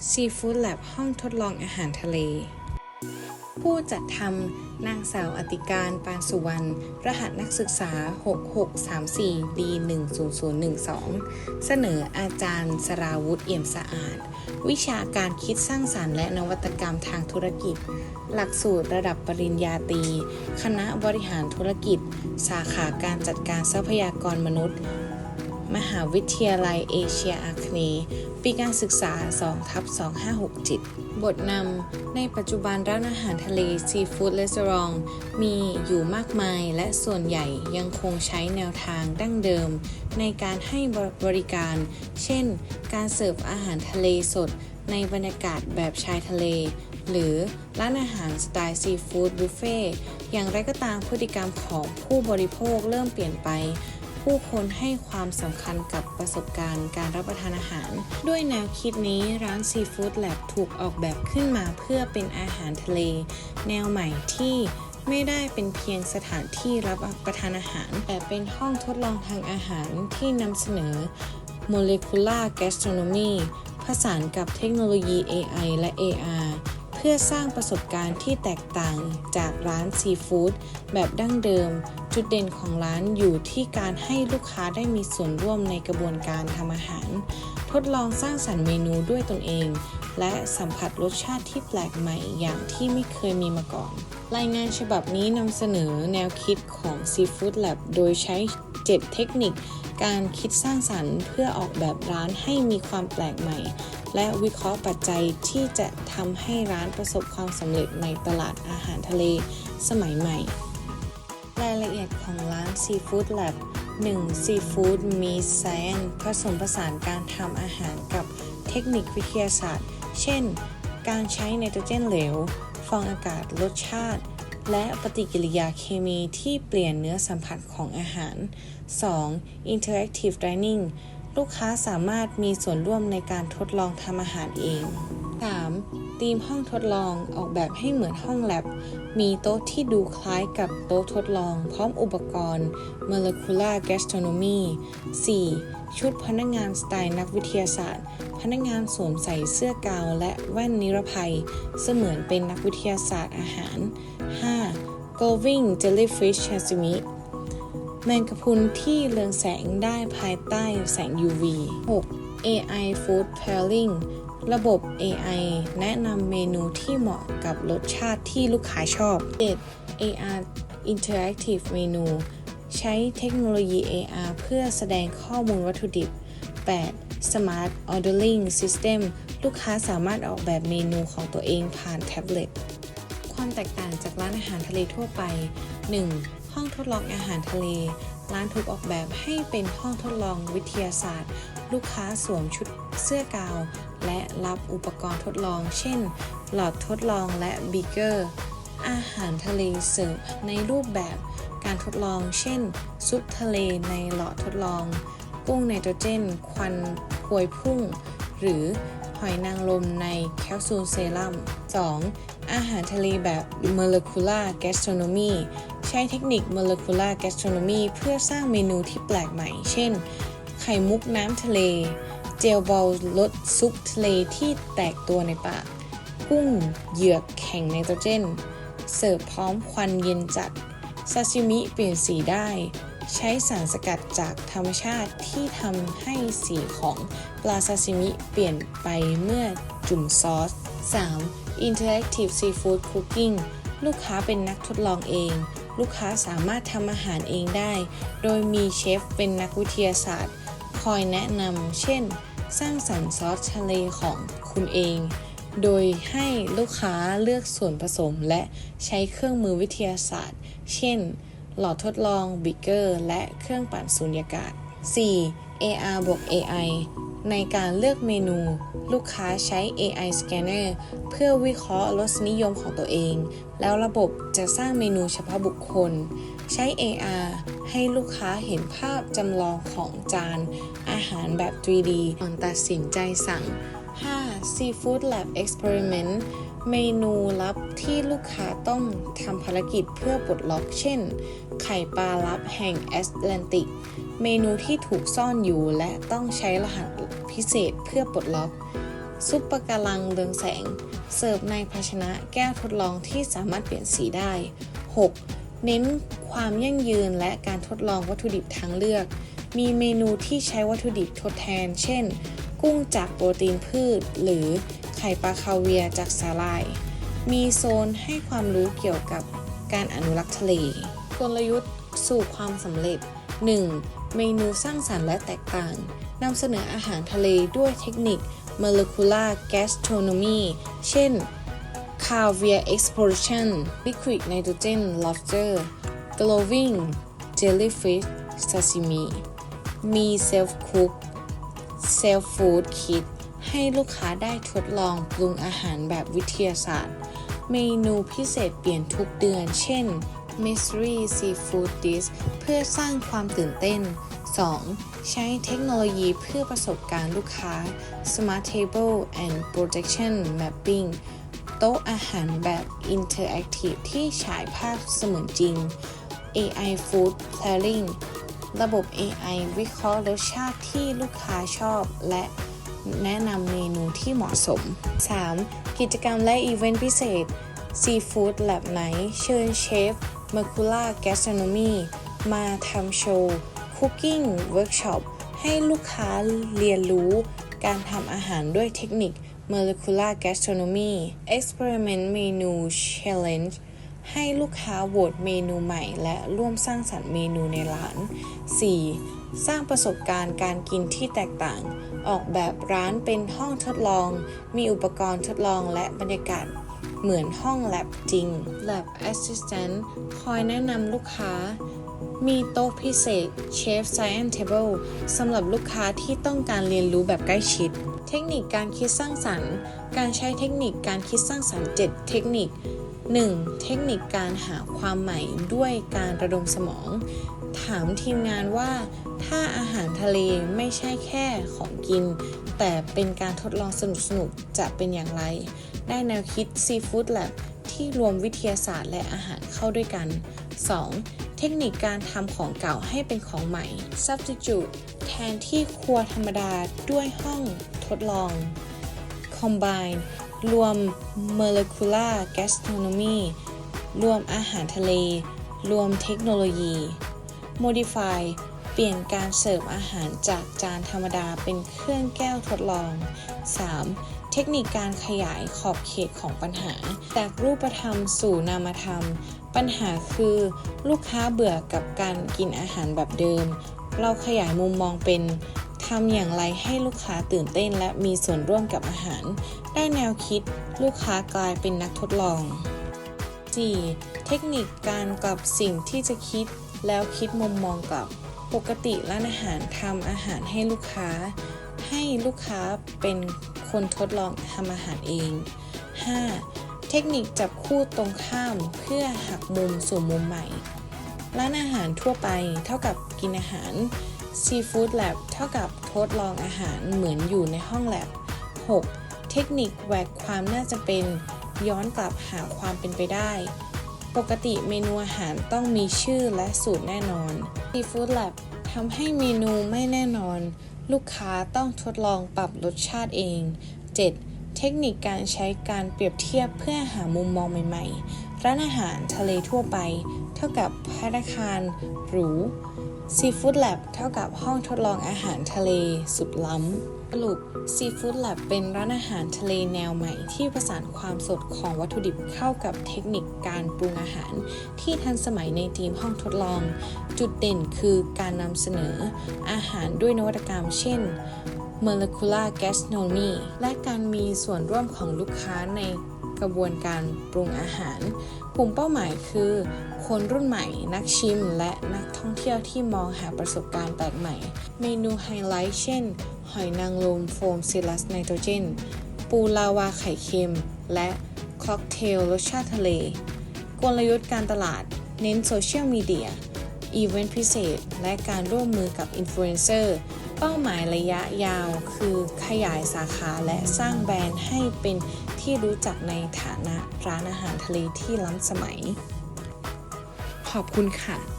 Seafood Lab ห้องทดลองอาหารทะเล ผู้จัดทำนางสาวอติการปานสุวรรณ รหัสนักศึกษา 6634B10012 เสนออาจารย์สราวุธเอี่ยมสะอาด วิชาการคิดสร้างสารรค์และนวัตกรรมทางธุรกิจ หลักสูตรระดับปริญญาตรี คณะบริหารธุรกิจ สาขาการจัดการทรัพยากรมนุษย์ มหาวิทยาลัยเอเชียอาคเนย์ปีการศึกษา2ทับ2567 บทนำในปัจจุบันร้านอาหารทะเลซีฟู้ดเลส a องมีอยู่มากมายและส่วนใหญ่ยังคงใช้แนวทางดั้งเดิม ในการให้บริการ เช่น การเสิร์ฟอาหารทะเลสดในบรรยากาศแบบชายทะเล หรือร้านอาหารสไตล์ซีฟู้ดบุฟเฟ่อย่างไรก็ตามพฤติกรรมของผู้บริโภคเริ่มเปลี่ยนไป ผู้คนให้ความสำคัญกับประสบการณ์การรับประทานอาหาร ด้วยแนวคิดนี้ร้านซีฟู้ดแลบถูกออกแบบขึ้นมาเพื่อเป็นอาหารทะเล แนวใหม่ที่ไม่ได้เป็นเพียงสถานที่รับประทานอาหาร แต่เป็นห้องทดลองทางอาหารที่นำเสนอ molecular gastronomy ผสานกับเทคโนโลยี AI และ AR เพื่อสร้างประสบการณ์ที่แตกต่างจากร้านซีฟู้ดแบบดั้งเดิม จุดเด่นของร้านอยู่ที่การให้ลูกค้าได้มีส่วนร่วมในกระบวนการทำอาหาร ทดลองสร้างสรรค์เมนูด้วยตนเอง และสัมผัสรสชาติที่แปลกใหม่อย่างที่ไม่เคยมีมาก่อน รายงานฉบับนี้นำเสนอแนวคิดของ Seafood Lab โดยใช้ 7 เทคนิค การคิดสร้างสรรค์เพื่อออกแบบร้านให้มีความแปลกใหม่ และวิเคราะห์ปัจจัยที่จะทำให้ร้านประสบความสำเร็จในตลาดอาหารทะเล สมัยใหม่ รายละเอียดของร้าน Seafood Lab 1. Seafood m e e t Science ผสมผสานการทำอาหารกับเทคนิควิทยาศาสตร์ เช่น การใช้ไนโตรเจนเหลว ฟองอากาศรสชาติ และปฏิกิริยาเคมีที่เปลี่ยนเนื้อสัมผัสของอาหาร 2. Interactive Dining ลูกค้าสามารถมีส่วนร่วมในการทดลองทำอาหารเอง 3. ธีมห้องทดลองออกแบบให้เหมือนห้องแลบ มีโต๊ะที่ดูคล้ายกับโต๊ะทดลอง พร้อมอุปกรณ์ molecular gastronomy 4. ชุดพนักงานสไตล์นักวิทยาศาสตร์ พนักงานสวมใส่เสื้อกาวและแว่นนิรภัย เสมือนเป็นนักวิทยาศาสตร์อาหาร 5. glowing jellyfish sashimi แมงกะพรุนที่เรืองแสงได้ภายใต้แสง UV 6. AI Food Pairing ระบบ AI แนะนำเมนูที่เหมาะกับรสชาติที่ลูกค้าชอบ 7. AR Interactive เมนูใช้เทคโนโลยี AR เพื่อแสดงข้อมูลวัตถุดิบ 8. Smart Ordering System ลูกค้าสามารถออกแบบเมนูของตัวเองผ่านแท็บเล็ต ความแตกต่างจากร้านอาหารทะเลทั่วไป 1. ห้องทดลองอาหารทะเล ร้านถูกออกแบบให้เป็นห้องทดลองวิทยาศาสตร์ ลูกค้าสวมชุดเสื้อกาว และรับอุปกรณ์ทดลอง เช่น หลอดทดลองและบีเกอร์ อาหารทะเลเสิร์ฟในรูปแบบการทดลอง เช่น ซุปทะเลในหลอดทดลอง กุ้งไนโตรเจน ควันพวยพุ่ง หรือหอยนางรมในแคปซูลเซรั่ม 2. อาหารทะเลแบบ molecular gastronomy ใช้เทคนิค molecular gastronomy เพื่อสร้างเมนูที่แปลกใหม่ เช่น ไข่มุกน้ำทะเล เจลบอลรสซุปทะเลที่แตกตัวในปากกุ้งเหยือกแข็งไนโตรเจน เสิร์ฟพร้อมควันเย็นจัดซาชิมิเปลี่ยนสีได้ ใช้สารสกัดจากธรรมชาติที่ทำให้สีของปลาซาชิมิเปลี่ยนไปเมื่อจุ่มซอส 3. Interactive Seafood Cooking ลูกค้าเป็นนักทดลองเอง ลูกค้าสามารถทำอาหารเองได้ โดยมีเชฟเป็นนักวิทยาศาสตร์ คอยแนะนำเช่น สร้างสรรค์ซอสทะเลของคุณเอง โดยให้ลูกค้าเลือกส่วนผสมและใช้เครื่องมือวิทยาศาสตร์ เช่น หลอดทดลองบิเกอร์ และเครื่องปั่นสูญญากาศ 4. AR บวก AI ในการเลือกเมนู ลูกค้าใช้ AI Scanner เพื่อวิเคราะห์รสนิยมของตัวเอง แล้วระบบจะสร้างเมนูเฉพาะบุคคล ใช้ AR ให้ลูกค้าเห็นภาพจำลองของจาน อาหารแบบ 3D ก่อนตัดสินใจสั่ง 5. Seafood Lab Experiment เมนูลับที่ลูกค้าต้องทำภารกิจเพื่อปลดล็อก เช่น ไข่ปลาลับแห่งแอตแลนติก เมนูที่ถูกซ่อนอยู่และต้องใช้รหัสพิเศษเพื่อปลดล็อก ซุปปะการังเรืองแสง เสิร์ฟในภาชนะแก้วทดลองที่สามารถเปลี่ยนสีได้ 6. เน้นความยั่งยืนและการทดลองวัตถุดิบทางเลือก มีเมนูที่ใช้วัตถุดิบทดแทน เช่น กุ้งจากโปรตีนพืช หรือไข่ปลาคาเวียจากสาหร่าย มีโซนให้ความรู้เกี่ยวกับการอนุรักษ์ทะเลกลยุทธ์สู่ความสำเร็จ 1. เมนูสร้างสรรค์และแตกต่างนำเสนออาหารทะเลด้วยเทคนิค molecular gastronomy เช่น caviar exploration liquid nitrogen lobster glowing jellyfish sashimi มี self cook self food kit ให้ลูกค้าได้ทดลองปรุงอาหารแบบวิทยาศาสตร์ เมนูพิเศษเปลี่ยนทุกเดือน เช่น Mystery Seafood Dish เพื่อสร้างความตื่นเต้น 2. ใช้เทคโนโลยีเพื่อประสบการณ์ลูกค้า Smart Table and Projection Mapping โต๊ะอาหารแบบ Interactive ที่ฉายภาพเสมือนจริง AI Food Pairing ระบบ AI วิเคราะห์รสชาติที่ลูกค้าชอบ และแนะนำเมนูที่เหมาะสม 3. กิจกรรมและอีเวนต์พิเศษ Seafood Lab Night เชิญเชฟ Mercula Gastronomy มาทำโชว์ Cooking Workshop ให้ลูกค้าเรียนรู้การทำอาหารด้วยเทคนิค Molecular Gastronomy Experiment Menu Challenge ให้ลูกค้าโหวตเมนูใหม่ และร่วมสร้างสรรค์เมนูในร้าน 4. สร้างประสบการณ์การกินที่แตกต่าง ออกแบบร้านเป็นห้องทดลอง มีอุปกรณ์ทดลองและบรรยากาศเหมือนห้องแลบจริง Lab Assistant คอยแนะนำลูกค้า มีโต๊ะพิเศษ Chef Science Table สำหรับลูกค้าที่ต้องการเรียนรู้แบบใกล้ชิด เทคนิคการคิดสร้างสรรค์ การใช้เทคนิคการคิดสร้างสรรค์ 7 เทคนิค 1. เทคนิคการหาความใหม่ด้วยการระดมสมอง ถามทีมงานว่า ถ้าอาหารทะเลไม่ใช่แค่ของกิน แต่เป็นการทดลองสนุกๆ จะเป็นอย่างไร ได้แนวคิด Seafood Lab ที่รวมวิทยาศาสตร์และอาหารเข้าด้วยกัน 2. เทคนิคการทำของเก่าให้เป็นของใหม่ Substitute แทนที่ครัวธรรมดาด้วยห้อง ทดลอง Combine รวม Molecular Gastronomy รวมอาหารทะเล รวมเทคโนโลยี Modify เปลี่ยนการเสิร์ฟอาหารจากจานธรรมดาเป็นเครื่องแก้วทดลอง 3. เทคนิคการขยายขอบเขตของปัญหา จากรูปธรรมสู่นามธรรม ปัญหาคือลูกค้าเบื่อกับการกินอาหารแบบเดิม เราขยายมุมมองเป็น ทำอย่างไรให้ลูกค้าตื่นเต้นและมีส่วนร่วมกับอาหาร ได้แนวคิดลูกค้ากลายเป็นนักทดลอง 4. เทคนิคการกลับสิ่งที่จะคิดแล้วคิดมุมมองกลับ ปกติร้านอาหารทำอาหารให้ลูกค้า ให้ลูกค้าเป็นคนทดลองทำอาหารเอง 5. เทคนิคจับคู่ตรงข้ามเพื่อหักมุมสู่มุมใหม่ ร้านอาหารทั่วไปเท่ากับกินอาหาร Seafood Lab เท่ากับทดลองอาหารเหมือนอยู่ในห้องแลบ 6. เทคนิคแหวกความน่าจะเป็น ย้อนกลับหาความเป็นไปได้ ปกติเมนูอาหารต้องมีชื่อและสูตรแน่นอน Seafood Lab ทำให้เมนูไม่แน่นอน ลูกค้าต้องทดลองปรับรสชาติเอง 7. เทคนิคการใช้การเปรียบเทียบเพื่อหามุมมองใหม่ ๆ ร้านอาหารทะเลทั่วไป เท่ากับพัตตาคารหรู Seafood Lab เท่ากับห้องทดลองอาหารทะเลสุดล้ำ สรุป Seafood Lab เป็นร้านอาหารทะเลแนวใหม่ที่ผสานความสดของวัตถุดิบเข้ากับเทคนิคการปรุงอาหาร ที่ทันสมัยในทีมห้องทดลอง จุดเด่นคือการนำเสนออาหารด้วยนวัตกรรม เช่น molecular gastronomy และการมีส่วนร่วมของลูกค้าใน กระบวนการปรุงอาหาร กลุ่มเป้าหมายคือ คนรุ่นใหม่ นักชิม และนักท่องเที่ยวที่มองหาประสบการณ์แปลกใหม่ เมนูไฮไลท์เช่น หอยนางรมโฟมซิลัสไนโตรเจน ปูลาวาไข่เค็ม และค็อกเทลรสชาติทะเล กลยุทธ์การตลาด เน้นโซเชียลมีเดีย อีเวนต์พิเศษ และการร่วมมือกับอินฟลูเอนเซอร์เป้าหมายระยะยาวคือขยายสาขาและสร้างแบรนด์ให้เป็น ที่รู้จักในฐานะร้านอาหารทะเลที่ล้ำสมัย ขอบคุณค่ะ